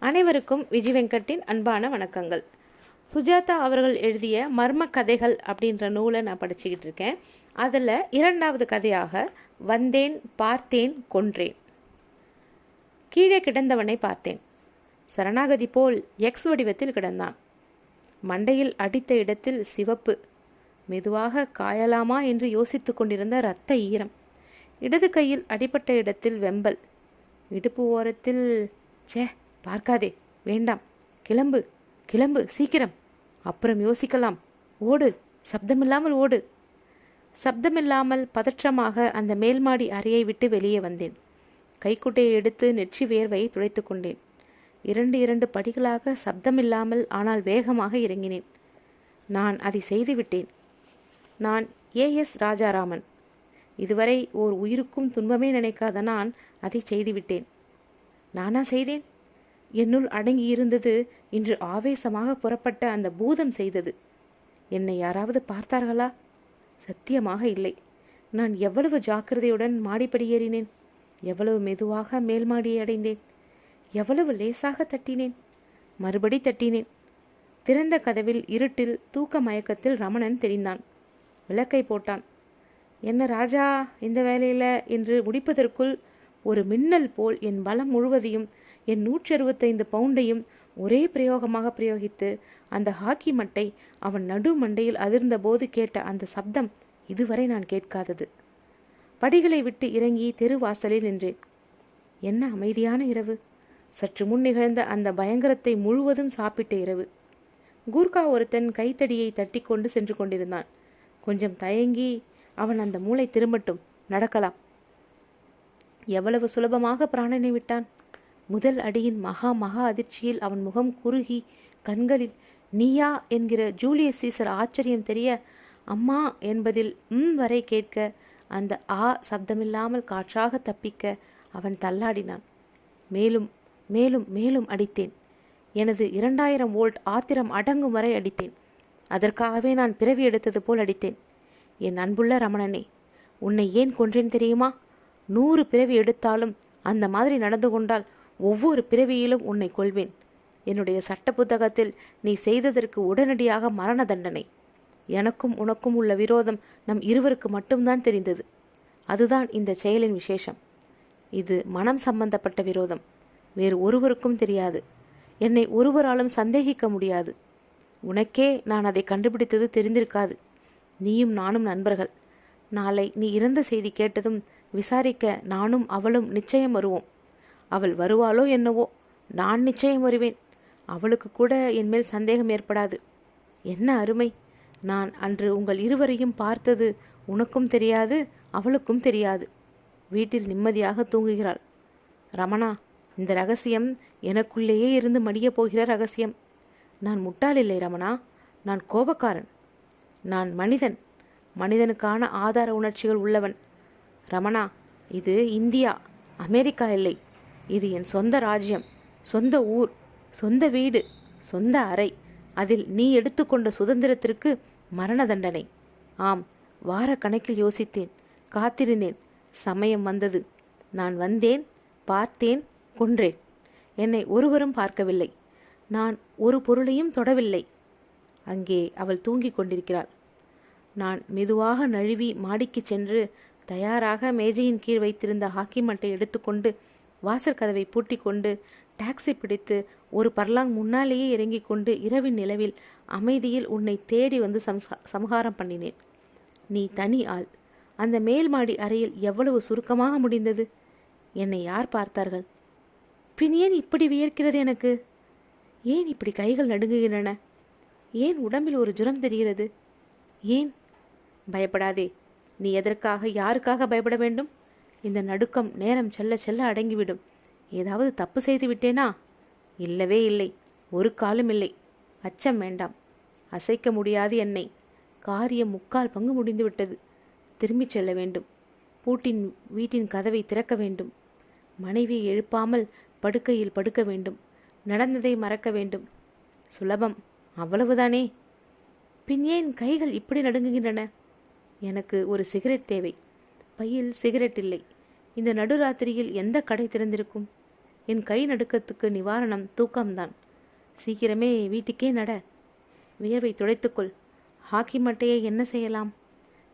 அனைவருக்கும் விஜய் வெங்கட்டின் அன்பான வணக்கங்கள். சுஜாதா அவர்கள் எழுதிய மர்ம கதைகள் அப்படின்ற நூலை நான் படிச்சுக்கிட்டு இருக்கேன். அதில் இரண்டாவது கதையாக வந்தேன் பார்த்தேன் கொன்றேன். கீழே கிடந்தவனை பார்த்தேன். சரணாகதி போல் எக்ஸ் வடிவத்தில் கிடந்தான். மண்டையில் அடித்த இடத்தில் சிவப்பு. மெதுவாக காயலாமா என்று யோசித்துக் கொண்டிருந்த இரத்த ஈரம். இடது கையில் அடிபட்ட இடத்தில் வெம்பல். இடுப்பு ஓரத்தில் ச்சே பார்க்காதே வேண்டாம். கிளம்பு கிளம்பு சீக்கிரம். அப்புறம் யோசிக்கலாம். ஓடு சப்தமில்லாமல் ஓடு. சப்தமில்லாமல் பதற்றமாக அந்த மேல்மாடி அறையை விட்டு வெளியே வந்தேன். கைக்குட்டையை எடுத்து நெற்றி வேர்வையை துடைத்து கொண்டேன். இரண்டு இரண்டு படிகளாக சப்தமில்லாமல் ஆனால் வேகமாக இறங்கினேன். நான் அதை செய்துவிட்டேன் நான் ஏஎஸ் ராஜாராமன். இதுவரை ஓர் உயிருக்கும் துன்பமே நினைக்காத நான் அதை செய்துவிட்டேன் நானா செய்தேன்? என்னுள் அடங்கியிருந்தது இன்று ஆவேசமாக புறப்பட்ட அந்த பூதம் செய்தது. என்னை யாராவது பார்த்தார்களா? சத்தியமாக இல்லை. நான் எவ்வளவு ஜாக்கிரதையுடன் மாடிப்படி ஏறினேன். எவ்வளவு மெதுவாக மேல்மாடியை அடைந்தேன். எவ்வளவு லேசாக தட்டினேன். மறுபடி தட்டினேன். திறந்த கதவில் இருட்டில் தூக்க மயக்கத்தில் ரமணன் தெரிந்தான் விளக்கை போட்டான். என்ன ராஜா இந்த வேலையில? என்று முடிப்பதற்குள் ஒரு மின்னல் போல் என் பலம் முழுவதையும் என் நூற்றி அறுபத்தைந்து பவுண்டையும் ஒரே பிரயோகமாக பிரயோகித்து அந்த ஹாக்கி மட்டை அவன் நடு மண்டையில் அதிர்ந்தபோது கேட்ட அந்த சப்தம் இதுவரை நான் கேட்காதது. படிகளை விட்டு இறங்கி தெரு வாசலில் நின்றேன். என்ன அமைதியான இரவு? சற்று முன் நிகழ்ந்த அந்த பயங்கரத்தை முழுவதும் சாப்பிட்ட இரவு. கூர்கா ஒருத்தன் கைத்தடியை தட்டி கொண்டு சென்று கொண்டிருந்தான். கொஞ்சம் தயங்கி அவன் அந்த மூளை திரும்பட்டும் நடக்கலாம். எவ்வளவு சுலபமாக பிராணனை விட்டான்? முதல் அடியின் மகா மகா அதிர்ச்சியில் அவன் முகம் குறுகி கண்களில் நீயா? என்கிற ஜூலியஸ் சீசர் ஆச்சரியம் தெரிய அம்மா என்பதில் ம் வரை கேட்க அந்த ஆ சப்தமில்லாமல் காற்றாக தப்பிக்க அவன் தள்ளாடினான். மேலும் மேலும் மேலும் அடித்தேன். எனது இரண்டாயிரம் வோல்ட் ஆத்திரம் அடங்கும் வரை அடித்தேன். அதற்காகவே நான் பிறவி எடுத்தது போல் அடித்தேன். என் அன்புள்ள ரமணனே உன்னை ஏன் கொன்றேன் தெரியுமா? நூறு பிறவி எடுத்தாலும் அந்த மாதிரி நடந்து கொண்டால் ஒவ்வொரு பிறவியிலும் உன்னை கொள்வேன் என்னுடைய சட்ட புத்தகத்தில் நீ செய்ததற்கு உடனடியாக மரண தண்டனை. எனக்கும் உனக்கும் உள்ள விரோதம் நம் இருவருக்கு மட்டும்தான் தெரிந்தது. அதுதான் இந்த செயலின் விசேஷம். இது மனம் சம்பந்தப்பட்ட விரோதம். வேறு ஒருவருக்கும் தெரியாது. என்னை ஒருவராலும் சந்தேகிக்க முடியாது. உனக்கே நான் அதை கண்டுபிடித்தது தெரிந்திருக்காது. நீயும் நானும் நண்பர்கள். நாளை நீ இறந்த செய்தி கேட்டதும் விசாரிக்க நானும் அவளும் நிச்சயம் வருவோம். அவள் வருவாளோ என்னவோ? நான் நிச்சயம் வருவேன். அவளுக்கு கூட என் மேல் சந்தேகம் ஏற்படாது. என்ன அருமை! நான் அன்று உங்கள் இருவரையும் பார்த்தது உனக்கும் தெரியாது அவளுக்கும் தெரியாது. வீட்டில் நிம்மதியாக தூங்குகிறாள். ரமணா இந்த ரகசியம் எனக்குள்ளேயே இருந்து மடியப் போகிற ரகசியம். நான் முட்டாள் இல்லை ரமணா. நான் கோபக்காரன். நான் மனிதன். மனிதனுக்கான ஆதார உணர்ச்சிகள் உள்ளவன். ரமணா இது இந்தியா. அமெரிக்கா இல்லை. இது என் சொந்த ராஜ்யம் சொந்த ஊர் சொந்த வீடு சொந்த அறை. அதில் நீ எடுத்துக்கொண்ட சுதந்திரத்திற்கு மரண தண்டனை. ஆம் வார கணக்கில் யோசித்தேன் காத்திருந்தேன். சமயம் வந்தது. நான் வந்தேன் பார்த்தேன் கொன்றேன். என்னை ஒருவரும் பார்க்கவில்லை. நான் ஒரு பொருளையும் தொடவில்லை. அங்கே அவள் தூங்கிக் கொண்டிருக்கிறாள். நான் மெதுவாக நழுவி மாடிக்கு சென்று தயாராக மேஜையின் கீழ் வைத்திருந்த ஹாக்கி மட்டை எடுத்துக்கொண்டு வாசல் கதவை பூட்டி கொண்டு டாக்ஸி பிடித்து ஒரு பர்லாங் முன்னாலேயே இறங்கிக் கொண்டு இரவின் நிலவில் அமைதியில் உன்னை தேடி வந்து சம்சா சம்ஹாரம் பண்ணினேன். நீ தனி ஆள். அந்த மேல் மாடி அறையில் எவ்வளவு சுருக்கமாக முடிந்தது? என்னை யார் பார்த்தார்கள்? பின் ஏன் இப்படி வியர்க்கிறது எனக்கு? ஏன் இப்படி கைகள் நடுங்குகின்றன? ஏன் உடம்பில் ஒரு ஜுரம் தெரிகிறது? ஏன்? பயப்படாதே. நீ எதற்காக யாருக்காக பயப்பட வேண்டும்? இந்த நடுக்கம் நேரம் செல்ல செல்ல அடங்கிவிடும். ஏதாவது தப்பு செய்து விட்டேனா? இல்லவே இல்லை. ஒரு காலும் இல்லை. அச்சம் வேண்டாம். அசைக்க முடியாது என்னை. காரியம் முக்கால் பங்கு முடிந்துவிட்டது திரும்பிச் செல்ல வேண்டும். பூட்டின் வீட்டின் கதவை திறக்க வேண்டும். மனைவியை எழுப்பாமல் படுக்கையில் படுக்க வேண்டும். நடந்ததை மறக்க வேண்டும். சுலபம். அவ்வளவுதானே? பின் ஏன் கைகள் இப்படி நடுங்குகின்றன? எனக்கு ஒரு சிகரெட் தேவை. பையில் சிகரெட் இல்லை. இந்த நடுராத்திரியில் எந்த கடை திறந்திருக்கும்? என் கை நடுக்கத்துக்கு நிவாரணம் தூக்கம்தான். சீக்கிரமே வீட்டுக்கே நட. வியர்வை துடைத்துக்கொள். ஹாக்கி மட்டையை என்ன செய்யலாம்?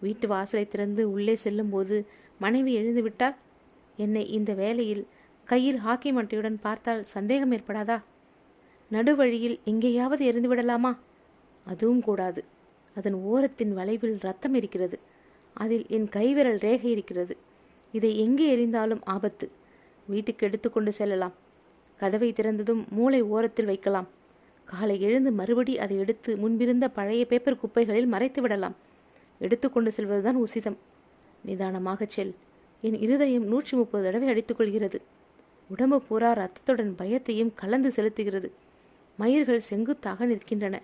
வீட்டு வாசலை திறந்து உள்ளே செல்லும்போது மனைவி எழுந்துவிட்டால் என்னை இந்த வேலையில் கையில் ஹாக்கி மட்டையுடன் பார்த்தால் சந்தேகம் ஏற்படாதா? நடுவழியில் எங்கேயாவது எரிந்து விடலாமா அதுவும் கூடாது. அதன் ஓரத்தின் வளைவில் ரத்தம் இருக்கிறது. அதில் என் கைவிரல் ரேகை இருக்கிறது. இதை எங்கே எரிந்தாலும் ஆபத்து. வீட்டுக்கு எடுத்துக்கொண்டு செல்லலாம். கதவை திறந்ததும் மூளை ஓரத்தில் வைக்கலாம். காலை எழுந்து மறுபடி அதை எடுத்து முன்பிருந்த பழைய பேப்பர் குப்பைகளில் மறைத்து விடலாம். எடுத்துக்கொண்டு செல்வதுதான் உசிதம். நிதானமாகச் செல். என் இருதயம் நூற்றி முப்பது தடவை அடித்துக்கொள்கிறது உடம்பு பூரா ரத்தத்துடன் பயத்தையும் கலந்து செலுத்துகிறது. மயிர்கள் செங்குத்தாக நிற்கின்றன.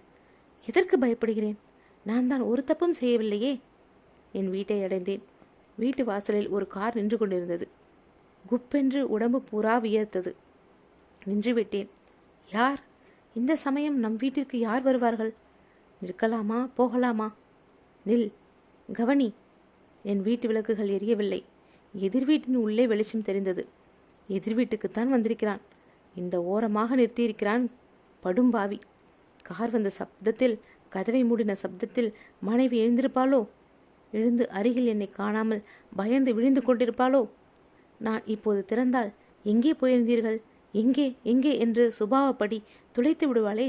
எதற்கு பயப்படுகிறேன்? நான் தான் ஒரு தப்பும் செய்யவில்லையே. என் வீட்டை அடைந்தேன். வீட்டு வாசலில் ஒரு கார் நின்று கொண்டிருந்தது. குப்பென்று உடம்பு பூரா வியர்த்தது. நின்று விட்டேன். யார்? இந்த சமயம் நம் வீட்டிற்கு யார் வருவார்கள்? நிற்கலாமா? போகலாமா? நில். கவனி. என் வீட்டு விளக்குகள் எரியவில்லை. எதிர் வீட்டின் உள்ளே வெளிச்சம் தெரிந்தது. எதிர் வீட்டுக்குத்தான் வந்திருக்கிறான். இந்த ஓரமாக நிறுத்தியிருக்கிறான் படும்பாவி. கார் வந்த சப்தத்தில் கதவை மூடின சப்தத்தில் மனைவி எழுந்திருப்பாளோ? எழுந்து அருகில் என்னை காணாமல் பயந்து விழுந்து கொண்டிருப்பாளோ? நான் இப்போது திறந்தால் எங்கே போயிருந்தீர்கள்? எங்கே எங்கே என்று சுபாவப்படி துளைத்து விடுவாளே?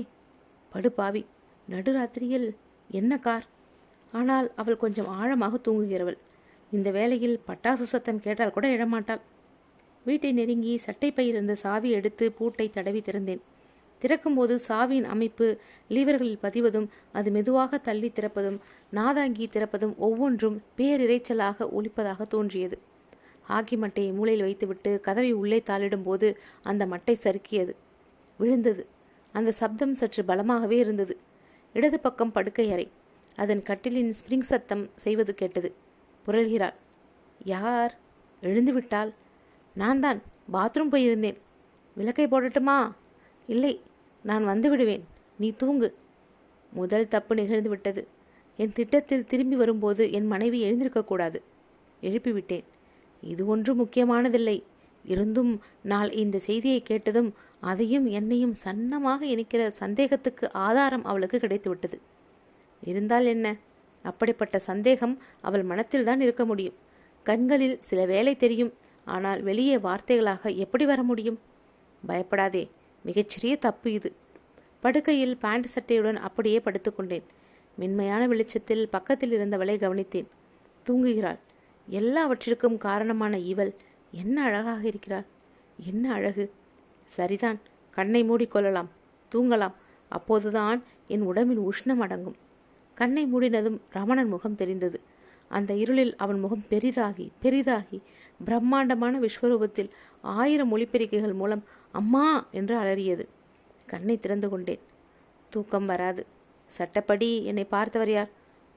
படுபாவி நடுராத்திரியில் என்ன கார்? ஆனால் அவள் கொஞ்சம் ஆழமாக தூங்குகிறவள். இந்த வேளையில் பட்டாசு சத்தம் கேட்டால் கூட எழமாட்டாள். வீட்டை நெருங்கி சட்டை பையிலிருந்து சாவி எடுத்து பூட்டை தடவி திறந்தேன். திறக்கும்போது சாவியின் அமைப்பு லீவர்களில் பதிவதும் அது மெதுவாக தள்ளி திறப்பதும் நாதாங்கி திறப்பதும் ஒவ்வொன்றும் பேரிரைச்சலாக ஒலிப்பதாக தோன்றியது. ஹாக்கி மட்டையை மூளையில் வைத்துவிட்டு கதவை உள்ளே தாளிடும்போது அந்த மட்டை சறுக்கியது. விழுந்தது. அந்த சப்தம் சற்று பலமாகவே இருந்தது. இடது பக்கம் படுக்கை அறை. அதன் கட்டிலின் ஸ்ப்ரிங் சத்தம் செய்வது கேட்டது. புரள்கிறாள். யார்? எழுந்து விட்டால்? நான் தான் பாத்ரூம் போயிருந்தேன். விளக்கை போடட்டுமா? இல்லை. நான் வந்து விடுவேன். நீ தூங்கு. முதல் தப்பு நிகழ்ந்து விட்டது. என் திட்டத்தில் திரும்பி வரும்போது என் மனைவி எழுந்திருக்கக்கூடாது எழுப்பிவிட்டேன் இது ஒன்றும் முக்கியமானதில்லை. இருந்தும் நான் இந்த செய்தியை கேட்டதும் அதையும் என்னையும் சன்னமாக இணைக்கிற சந்தேகத்துக்கு ஆதாரம் அவளுக்கு கிடைத்துவிட்டது இருந்தால் என்ன? அப்படிப்பட்ட சந்தேகம் அவள் மனத்தில்தான் இருக்க முடியும். கண்களில் சில வேலை தெரியும். ஆனால் வெளியே வார்த்தைகளாக எப்படி வர முடியும்? பயப்படாதே. மிகச்சிறிய தப்பு இது. படுக்கையில் பேண்ட் சட்டையுடன் அப்படியே படுத்துக்கொண்டேன். மென்மையான வெளிச்சத்தில் பக்கத்தில் இருந்தவளை கவனித்தேன். தூங்குகிறாள். எல்லாவற்றிற்கும் காரணமான இவள் என்ன அழகாக இருக்கிறாள். என்ன அழகு. சரிதான் கண்ணை மூடிக்கொள்ளலாம். தூங்கலாம். அப்போதுதான் என் உடம்பின் உஷ்ணம் அடங்கும். கண்ணை மூடினதும் ரமணன் முகம் தெரிந்தது. அந்த இருளில் அவன் முகம் பெரிதாகி பெரிதாகி பிரம்மாண்டமான விஸ்வரூபத்தில் ஆயிரம் ஒளிப்பெருக்கைகள் மூலம் அம்மா என்று அலறியது. கண்ணை திறந்து கொண்டேன். தூக்கம் வராது. சட்டப்படி என்னை பார்த்தவர் யார்?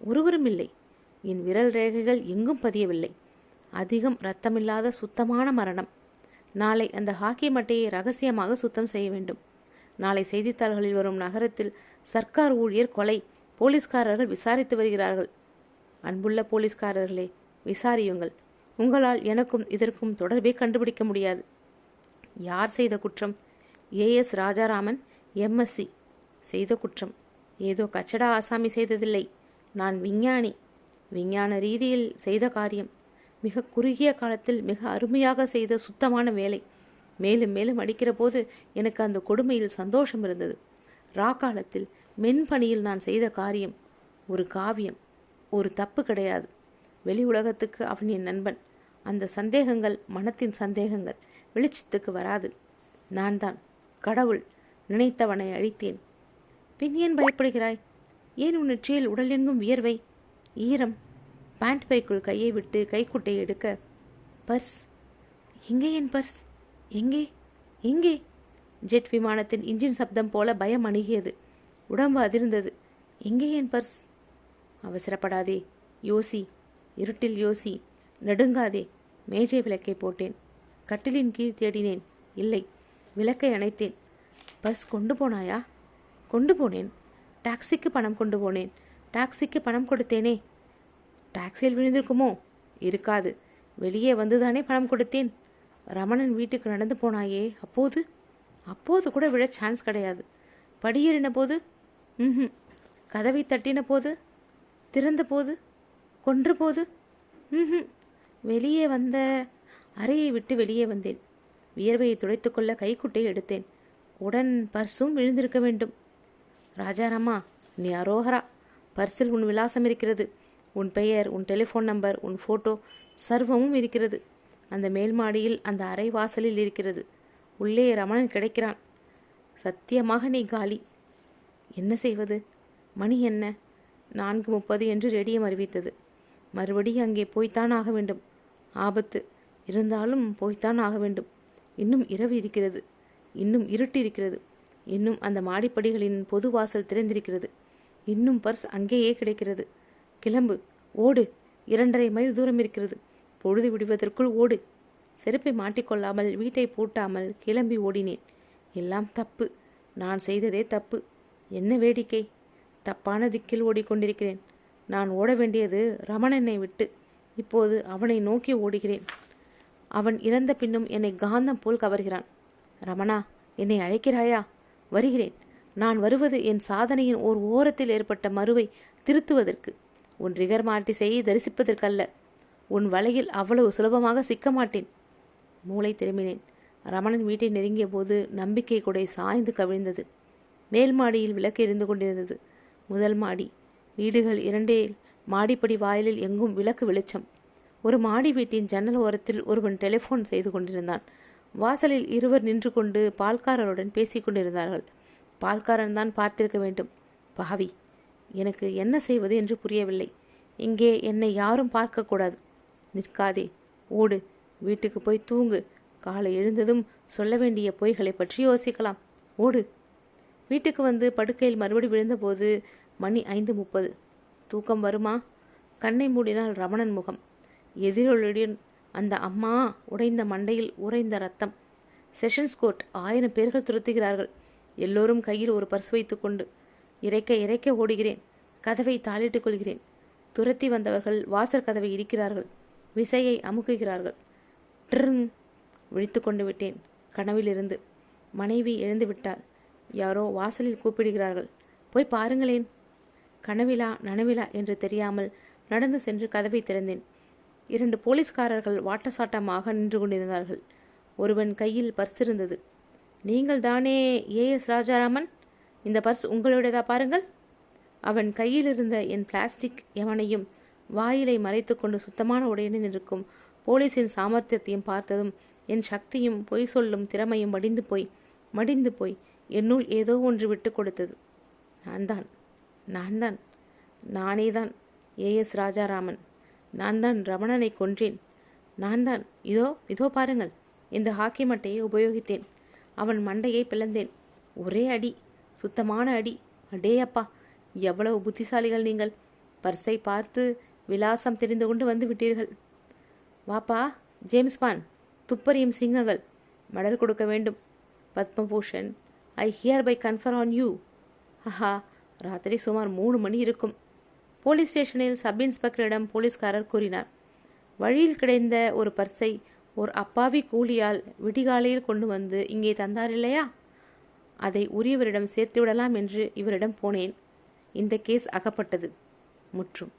ஒருவரும் இல்லை. என் விரல் ரேகைகள் எங்கும் பதியவில்லை. அதிகம் ரத்தமில்லாத சுத்தமான மரணம். நாளை அந்த ஹாக்கி மட்டையை ரகசியமாக சுத்தம் செய்ய வேண்டும். நாளை செய்தித்தாள்களில் வரும் நகரத்தில் சர்க்கார் ஊழியர் கொலை போலீஸ்காரர்கள் விசாரித்து வருகிறார்கள். அன்புள்ள போலீஸ்காரர்களே விசாரியுங்கள். உங்களால் எனக்கும் இதற்கும் தொடர்பே கண்டுபிடிக்க முடியாது. யார் செய்த குற்றம்? ஏஎஸ் ராஜாராமன் எம்எஸ்சி செய்த குற்றம். ஏதோ கச்சடா ஆசாமி செய்ததில்லை. நான் விஞ்ஞானி. விஞ்ஞான ரீதியில் செய்த காரியம். மிக குறுகிய காலத்தில் மிக அருமையாக செய்த சுத்தமான வேலை. மேலும் மேலும் அடிக்கிற போது எனக்கு அந்த கொடுமையில் சந்தோஷம் இருந்தது. ரா காலத்தில் மென்பணியில் நான் செய்த காரியம் ஒரு காவியம். ஒரு தப்பு கிடையாது. வெளி உலகத்துக்கு அவன் என் நண்பன். அந்த சந்தேகங்கள் மனத்தின் சந்தேகங்கள் வெளிச்சத்துக்கு வராது. நான் தான் கடவுள் நினைத்தவனை அழித்தேன். பின் ஏன் பயப்படுகிறாய்? ஏன் உன் நெற்றியில் உடல் எங்கும் வியர்வை? ஈரம் பேண்ட் பைக்குள் கையை விட்டு கைக்குட்டை எடுக்க. பர்ஸ். எங்கே என் பர்ஸ்? எங்கே? எங்கே? ஜெட் விமானத்தின் இன்ஜின் சப்தம் போல பயம் அணுகியது. உடம்பு அதிர்ந்தது. எங்கே என் பர்ஸ்? அவசரப்படாதே. யோசி. இருட்டில் யோசி. நடுங்காதே மேஜை விளக்கை போட்டேன். கட்டிலின் கீழ் தேடினேன். இல்லை விளக்கை அணைத்தேன். பஸ் கொண்டு போனாயா? கொண்டு போனேன். டாக்ஸிக்கு பணம் கொண்டு போனேன். டாக்ஸிக்கு பணம் கொடுத்தேனே. டாக்ஸியில் விழுந்திருக்குமோ? இருக்காது. வெளியே வந்துதானே பணம் கொடுத்தேன். ரமணன் வீட்டுக்கு நடந்து போனாயே அப்போது? அப்போது கூட விழ சான்ஸ் கிடையாது. படியேறின போது ம் கதவை தட்டின போது திறந்த போது கொன்ற போது ம் வெளியே வந்த அறையை விட்டு வெளியே வந்தேன். வியர்வையை துடைத்துக்கொள்ள கைக்குட்டையை எடுத்தேன். உடன் பர்ஸும் விழுந்திருக்க வேண்டும். ராஜாராமா நீ அரோகரா. பர்ஸில் உன் விலாசம் இருக்கிறது. உன் பெயர் உன் டெலிஃபோன் நம்பர் உன் ஃபோட்டோ சர்வமும் இருக்கிறது. அந்த மேல் மாடியில் அந்த அறை வாசலில் இருக்கிறது. உள்ளே ரமணன் கிடைக்கிறான். சத்தியமாக நீ காலி. என்ன செய்வது? மணி என்ன? நான்கு முப்பது என்று ரேடியம் அறிவித்தது. மறுபடியும் அங்கே போய்த்தான் ஆக வேண்டும். ஆபத்து. இருந்தாலும் போய்த்தான் ஆக வேண்டும். இன்னும் இரவு இருக்கிறது. இன்னும் இருட்டு இருக்கிறது. இன்னும் அந்த மாடிப்படிகளின் பொது வாசல் திறந்திருக்கிறது. இன்னும் பர்ஸ் அங்கேயே கிடைக்கிறது. கிளம்பு. ஓடு. இரண்டரை மைல் தூரம் இருக்கிறது. பொழுது விடுவதற்குள் ஓடு. செருப்பை மாட்டிக்கொள்ளாமல் வீட்டை பூட்டாமல் கிளம்பி ஓடினேன். எல்லாம் தப்பு. நான் செய்ததே தப்பு. என்ன வேடிக்கை? தப்பான திக்கில் ஓடிக்கொண்டிருக்கிறேன். நான் ஓட வேண்டியது ரமணனை விட்டு. இப்போது அவனை நோக்கி ஓடுகிறேன். அவன் இறந்த பின்னும் என்னை காந்தம் போல் கவர்கிறான். ரமணா என்னை அழைக்கிறாயா? வருகிறேன். நான் வருவது என் சாதனையின் ஓர் ஓரத்தில் ஏற்பட்ட மறுவை திருத்துவதற்கு. உன் ரிகர் மார்டிஸை தரிசிப்பதற்கல்ல. உன் வலையில் அவ்வளவு சுலபமாக சிக்க மாட்டேன். மூளை திரும்பினேன். ரமணன் வீட்டை நெருங்கிய போது நம்பிக்கை கொடை சாய்ந்து கவிழ்ந்தது. மேல் மாடியில் விளக்கு எரிந்து கொண்டிருந்தது. முதல் மாடி. வீடுகள் இரண்டே மாடிப்படி வாயிலில் எங்கும் விளக்கு வெளிச்சம். ஒரு மாடி வீட்டின் ஜன்னல் ஓரத்தில் ஒருவன் டெலிஃபோன் செய்து கொண்டிருந்தான். வாசலில் இருவர் நின்று கொண்டு பால்காரருடன் பேசிக்கொண்டிருந்தார்கள் பால்காரன் தான் பார்த்திருக்க வேண்டும். பாவி எனக்கு என்ன செய்வது என்று புரியவில்லை. இங்கே என்னை யாரும் பார்க்கக்கூடாது நிற்காதே ஓடு. வீட்டுக்கு போய் தூங்கு. காலை எழுந்ததும் சொல்ல வேண்டிய பொய்களை பற்றி யோசிக்கலாம். ஓடு. வீட்டுக்கு வந்து படுக்கையில் மறுபடி விழுந்தபோது மணி ஐந்து முப்பது. தூக்கம் வருமா? கண்ணை மூடினால் ரமணன் முகம். எதிரொலியுடன் அந்த அம்மா உடைந்த மண்டையில் உறைந்த ரத்தம். செஷன்ஸ் கோர்ட் ஆயிரம் பேர்கள் துரத்துகிறார்கள். எல்லோரும் கையில் ஒரு பர்ஸ் வைத்துக்கொண்டு இறைக்க இறைக்க ஓடுகிறேன். கதவை தாளிட்டுக் கொள்கிறேன். துரத்தி வந்தவர்கள் வாசல் கதவை இடிக்கிறார்கள். விசையை அமுக்குகிறார்கள். ட்ரிங்! விழித்து கொண்டு விட்டேன். கனவிலிருந்து மனைவி எழுந்து விட்டாள். யாரோ வாசலில் கூப்பிடுகிறார்கள். போய் பாருங்களேன். கனவிலா நனவிலா என்று தெரியாமல் நடந்து சென்று கதவை திறந்தேன். இரண்டு போலீஸ்காரர்கள் வாட்டசாட்டமாக நின்று கொண்டிருந்தார்கள். ஒருவன் கையில் பர்ஸ் இருந்தது. நீங்கள் தானே ஏஎஸ் ராஜாராமன்? இந்த பர்ஸ் உங்களுடையதா பாருங்கள். அவன் கையில் இருந்த என் பிளாஸ்டிக் எவனையும் வாயிலை மறைத்துக்கொண்டு சுத்தமான உடையுடன் இருக்கும் போலீஸின் சாமர்த்தியத்தையும் பார்த்ததும் என் சக்தியும் பொய் சொல்லும் திறமையும் மடிந்து போய் மடிந்து போய் என்னுள் ஏதோ ஒன்று விட்டு கொடுத்தது. நான் தான். நான் தான் நானே தான் ஏஎஸ் ராஜாராமன். நான் தான் ரமணனை கொன்றேன். நான் தான் இதோ இதோ பாருங்கள். இந்த ஹாக்கி மட்டையை உபயோகித்தேன். அவன் மண்டையை பிளந்தேன். ஒரே அடி. சுத்தமான அடி. அடே அப்பா. எவ்வளவு புத்திசாலிகள் நீங்கள். பர்ஸை பார்த்து விலாசம் தெரிந்து கொண்டு வந்து விட்டீர்கள். வாப்பா ஜேம்ஸ் பான். துப்பறியும் சிங்கங்கள். மடல் கொடுக்க வேண்டும். Padmabhushan. I hereby confer on you. Haha. ராத்திரி சுமார் மூணு மணி இருக்கும். போலீஸ் ஸ்டேஷனில் சப் இன்ஸ்பெக்டரிடம் போலீஸ்காரர் கூறினார். வழியில் கிடைந்த ஒரு பர்ஸை ஒரு அப்பாவி கூலியால் விடிகாலையில் கொண்டு வந்து இங்கே தந்தார் இல்லையா? அதை உரியவரிடம் சேர்த்து விடலாம் என்று இவரிடம் போனேன். இந்த கேஸ் அகப்பட்டது. முற்றும்.